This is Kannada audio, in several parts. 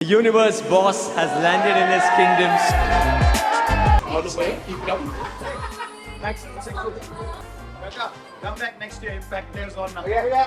Universe boss has landed in his way, keep coming. Max, come back next year. Impact on now. Yeah, yeah.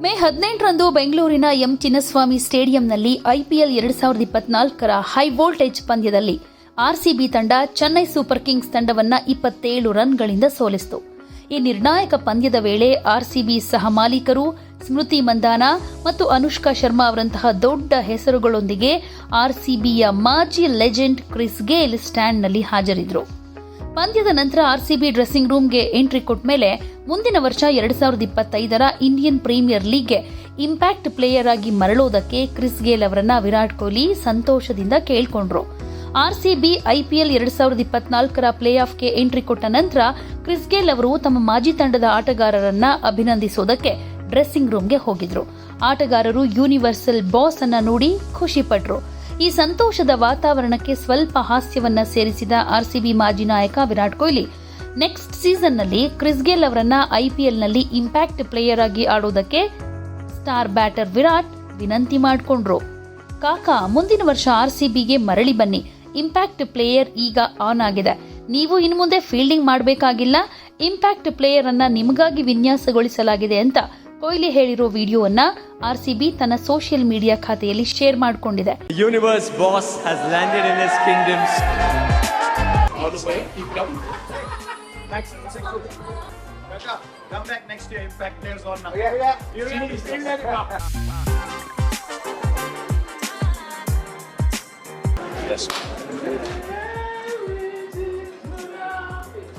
May ಹದಿನೆಂಟರಂದು ಬೆಂಗಳೂರಿನ ಎಂ ಚಿನ್ನಸ್ವಾಮಿ ಸ್ಟೇಡಿಯಂನಲ್ಲಿ ಐಪಿಎಲ್ ಎರಡು ಸಾವಿರದ ಇಪ್ಪತ್ನಾಲ್ಕರ ಹೈ ವೋಲ್ಟೇಜ್ ಪಂದ್ಯದಲ್ಲಿ ಆರ್ಸಿಬಿ ತಂಡ ಚೆನ್ನೈ ಸೂಪರ್ ಕಿಂಗ್ಸ್ ತಂಡವನ್ನ ಇಪ್ಪತ್ತೇಳು ರನ್ಗಳಿಂದ ಸೋಲಿಸಿತು. ಈ ನಿರ್ಣಾಯಕ ಪಂದ್ಯದ ವೇಳೆ ಆರ್ಸಿಬಿ ಸಹ ಮಾಲೀಕರು ಸ್ಮೃತಿ ಮಂದಾನ ಮತ್ತು ಅನುಷ್ಕಾ ಶರ್ಮಾ ಅವರಂತಹ ದೊಡ್ಡ ಹೆಸರುಗಳೊಂದಿಗೆ ಆರ್ಸಿಬಿಯ ಮಾಜಿ ಲೆಜೆಂಡ್ ಕ್ರಿಸ್ ಗೇಲ್ ಸ್ಟ್ಯಾಂಡ್ನಲ್ಲಿ ಹಾಜರಿದ್ದರು ಪಂದ್ಯದ ನಂತರ ಆರ್ಸಿಬಿ ಡ್ರೆಸ್ಸಿಂಗ್ ರೂಮ್ಗೆ ಎಂಟ್ರಿ ಕೊಟ್ಟ ಮೇಲೆ ಮುಂದಿನ ವರ್ಷ ಎರಡ್ ಸಾವಿರದ ಇಪ್ಪತ್ತೈದರ ಇಂಡಿಯನ್ ಪ್ರೀಮಿಯರ್ ಲೀಗ್ಗೆ ಇಂಪ್ಯಾಕ್ಟ್ ಪ್ಲೇಯರ್ ಆಗಿ ಮರಳೋದಕ್ಕೆ ಕ್ರಿಸ್ ಗೇಲ್ ಅವರನ್ನ ವಿರಾಟ್ ಕೊಹ್ಲಿ ಸಂತೋಷದಿಂದ ಕೇಳ್ಕೊಂಡ್ರು. ಆರ್ಸಿಬಿ ಐಪಿಎಲ್ ಎರಡ್ ಸಾವಿರದ ಇಪ್ಪತ್ನಾಲ್ಕರ ಪ್ಲೇ ಆಫ್ಗೆ ಎಂಟ್ರಿ ಕೊಟ್ಟ ನಂತರ ಕ್ರಿಸ್ ಗೇಲ್ ಅವರು ತಮ್ಮ ಮಾಜಿ ತಂಡದ ಆಟಗಾರರನ್ನ ಅಭಿನಂದಿಸೋದಕ್ಕೆ ಡ್ರೆಸ್ಸಿಂಗ್ ರೂಮ್ಗೆ ಹೋಗಿದ್ರು. ಆಟಗಾರರು ಯೂನಿವರ್ಸಲ್ ಬಾಸ್ ಅನ್ನ ನೋಡಿ ಖುಷಿಪಟ್ರು ಈ ಸಂತೋಷದ ವಾತಾವರಣಕ್ಕೆ ಸ್ವಲ್ಪ ಹಾಸ್ಯವನ್ನ ಸೇರಿಸಿದ ಆರ್ಸಿಬಿ ಮಾಜಿ ನಾಯಕ ವಿರಾಟ್ ಕೊಹ್ಲಿ, ನೆಕ್ಸ್ಟ್ ಸೀಸನ್ನಲ್ಲಿ ಕ್ರಿಸ್ ಗೇಲ್ ಅವರನ್ನ ಐಪಿಎಲ್ನಲ್ಲಿ ಇಂಪ್ಯಾಕ್ಟ್ ಪ್ಲೇಯರ್ ಆಗಿ ಆಡೋದಕ್ಕೆ ಸ್ಟಾರ್ ಬ್ಯಾಟರ್ ವಿರಾಟ್ ವಿನಂತಿ ಮಾಡಿಕೊಂಡ್ರು. ಕಾಕಾ, ಮುಂದಿನ ವರ್ಷ ಆರ್ಸಿಬಿಗೆ ಮರಳಿ ಬನ್ನಿ. ಇಂಪ್ಯಾಕ್ಟ್ ಪ್ಲೇಯರ್ ಈಗ ಆನ್ ಆಗಿದೆ. ನೀವು ಇನ್ನು ಮುಂದೆ ಫೀಲ್ಡಿಂಗ್ ಮಾಡಬೇಕಾಗಿಲ್ಲ. ಇಂಪ್ಯಾಕ್ಟ್ ಪ್ಲೇಯರ್ ಅನ್ನ ನಿಮಗಾಗಿ ವಿನ್ಯಾಸಗೊಳಿಸಲಾಗಿದೆ ಅಂತ ಕೊಹ್ಲಿ ಹೇಳಿರೋ ವಿಡಿಯೋವನ್ನ ಆರ್ ಸಿ ಬಿ ತನ್ನ ಸೋಷಿಯಲ್ ಮೀಡಿಯಾ ಖಾತೆಯಲ್ಲಿ ಶೇರ್ ಮಾಡಿಕೊಂಡಿದೆ. ಯೂನಿವರ್ಸ್ ಬಾಸ್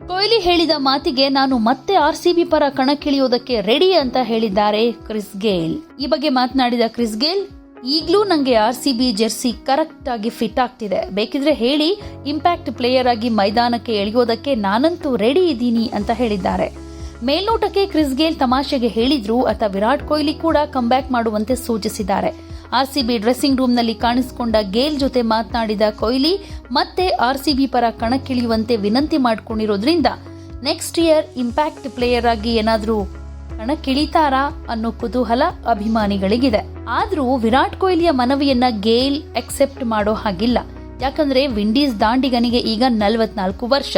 ಕೊಹ್ಲಿ ಹೇಳಿದ ಮಾತಿಗೆ ನಾನು ಮತ್ತೆ ಆರ್ ಸಿ ಬಿ ಪರ ಕಣಕ್ಕಿಳಿಯೋದಕ್ಕೆ ರೆಡಿ ಅಂತ ಹೇಳಿದ್ದಾರೆ ಕ್ರಿಸ್ ಗೇಲ್. ಈ ಬಗ್ಗೆ ಮಾತನಾಡಿದ ಕ್ರಿಸ್ ಗೇಲ್, ಈಗಲೂ ನಂಗೆ ಆರ್ಸಿಬಿ ಜೆರ್ಸಿ ಕರೆಕ್ಟ್ ಆಗಿ ಫಿಟ್ ಆಗ್ತಿದೆ. ಬೇಕಿದ್ರೆ ಹೇಳಿ, ಇಂಪ್ಯಾಕ್ಟ್ ಪ್ಲೇಯರ್ ಆಗಿ ಮೈದಾನಕ್ಕೆ ಎಳೆಯೋದಕ್ಕೆ ನಾನಂತೂ ರೆಡಿ ಇದ್ದೀನಿ ಅಂತ ಹೇಳಿದ್ದಾರೆ. ಮೇಲ್ನೋಟಕ್ಕೆ ಕ್ರಿಸ್ ಗೇಲ್ ತಮಾಷೆಗೆ ಹೇಳಿದ್ರು ಅಥವಾ ವಿರಾಟ್ ಕೊಹ್ಲಿ ಕೂಡ ಕಂಬ್ಯಾಕ್ ಮಾಡುವಂತೆ ಸೂಚಿಸಿದ್ದಾರೆ. ಆರ್ಸಿಬಿ ಡ್ರೆಸ್ಸಿಂಗ್ ರೂಮ್ನಲ್ಲಿ ಕಾಣಿಸಿಕೊಂಡ ಗೇಲ್ ಜೊತೆ ಮಾತನಾಡಿದ ಕೊಹ್ಲಿ, ಮತ್ತೆ ಆರ್ಸಿಬಿ ಪರ ಕಣಕ್ಕಿಳಿಯುವಂತೆ ವಿನಂತಿ ಮಾಡಿಕೊಂಡಿರೋದ್ರಿಂದ ನೆಕ್ಸ್ಟ್ ಇಯರ್ ಇಂಪ್ಯಾಕ್ಟ್ ಪ್ಲೇಯರ್ ಆಗಿ ಏನಾದರೂ ಕಣಕ್ಕಿಳಿತಾರಾ ಅನ್ನೋ ಕುತೂಹಲ ಅಭಿಮಾನಿಗಳಿಗಿದೆ. ಆದರೂ ವಿರಾಟ್ ಕೊಹ್ಲಿಯ ಮನವಿಯನ್ನ ಗೇಲ್ ಅಕ್ಸೆಪ್ಟ್ ಮಾಡೋ ಹಾಗಿಲ್ಲ. ಯಾಕಂದ್ರೆ ವಿಂಡೀಸ್ ದಾಂಡಿಗನಿಗೆ ಈಗ ನಲವತ್ನಾಲ್ಕು ವರ್ಷ.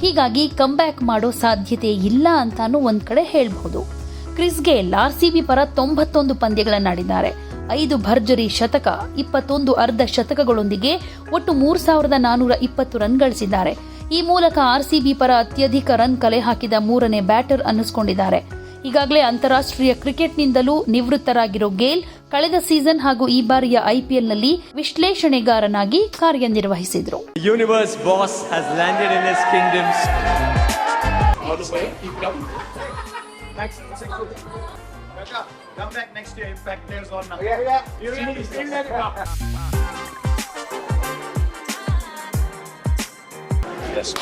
ಹೀಗಾಗಿ ಕಂಬ್ಯಾಕ್ ಮಾಡೋ ಸಾಧ್ಯತೆ ಇಲ್ಲ ಅಂತಾನು ಒಂದ್ ಕಡೆ ಹೇಳ್ಬಹುದು. ಕ್ರಿಸ್ ಗೇಲ್ ಆರ್ಸಿಬಿ ಪರ ತೊಂಬತ್ತೊಂದು ಪಂದ್ಯಗಳನ್ನಾಡಿದ್ದಾರೆ. ಐದು ಭರ್ಜರಿ ಶತಕ ಇಪ್ಪತ್ತೊಂದು ಅರ್ಧ ಶತಕಗಳೊಂದಿಗೆ ಒಟ್ಟು ಮೂರ್ ಸಾವಿರದ ನಾನೂರ ಇಪ್ಪತ್ತು ರನ್ ಗಳಿಸಿದ್ದಾರೆ. ಈ ಮೂಲಕ ಆರ್ಸಿಬಿ ಪರ ಅತ್ಯಧಿಕ ರನ್ ಕಲೆ ಹಾಕಿದ ಮೂರನೇ ಬ್ಯಾಟರ್ ಅನ್ನಿಸ್ಕೊಂಡಿದ್ದಾರೆ. ಈಗಾಗಲೇ ಅಂತಾರಾಷ್ಟ್ರೀಯ ಕ್ರಿಕೆಟ್ನಿಂದಲೂ ನಿವೃತ್ತರಾಗಿರೋ ಗೇಲ್ ಕಳೆದ ಸೀಸನ್ ಹಾಗೂ ಈ ಬಾರಿಯ ಐಪಿಎಲ್ನಲ್ಲಿ ವಿಶ್ಲೇಷಣೆಗಾರನಾಗಿ ಕಾರ್ಯನಿರ್ವಹಿಸಿದ್ರು. The universe Come back next year. Impact there's on. not. Oh, yeah, yeah. You will be seen that. Yes.